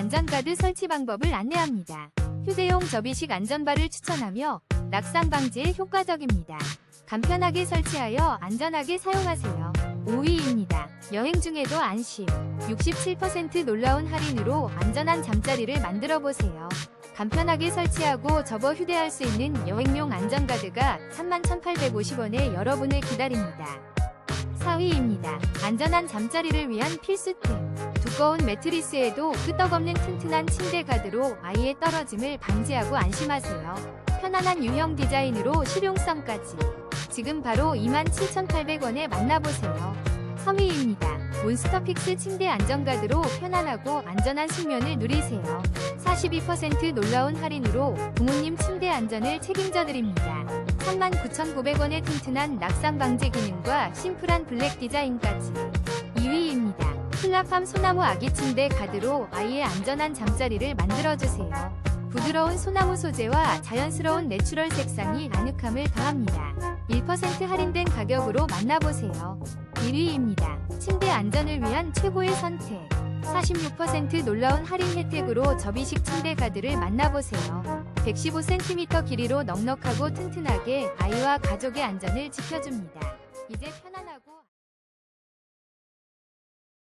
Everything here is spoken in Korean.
안전가드 설치 방법을 안내합니다. 휴대용 접이식 안전바를 추천하며 낙상 방지에 효과적입니다. 간편하게 설치하여 안전하게 사용하세요. 5위입니다. 여행 중에도 안심. 67% 놀라운 할인으로 안전한 잠자리를 만들어 보세요. 간편하게 설치하고 접어 휴대할 수 있는 여행용 안전가드가 31,850원에 여러분을 기다립니다. 4위입니다. 안전한 잠자리를 위한 필수템. 두꺼운 매트리스에도 끄떡없는 튼튼한 침대 가드로 아이의 떨어짐을 방지하고 안심하세요. 편안한 유형 디자인으로 실용성까지. 지금 바로 27,800원에 만나보세요. 3위입니다. 몬스터픽스 침대 안전가드로 편안하고 안전한 숙면을 누리세요. 42% 놀라운 할인으로 부모님 침대 안전을 책임져 드립니다. 39,900원의 튼튼한 낙상 방지 기능과 심플한 블랙 디자인까지. 2위입니다. 플라팜 소나무 아기 침대 가드로 아이의 안전한 잠자리를 만들어주세요. 부드러운 소나무 소재와 자연스러운 내추럴 색상이 아늑함을 더합니다. 1% 할인된 가격으로 만나보세요. 1위입니다. 침대 안전을 위한 최고의 선택. 46% 놀라운 할인 혜택으로 접이식 침대 가드를 만나보세요. 115cm 길이로 넉넉하고 튼튼하게 아이와 가족의 안전을 지켜줍니다. 이제 편안하고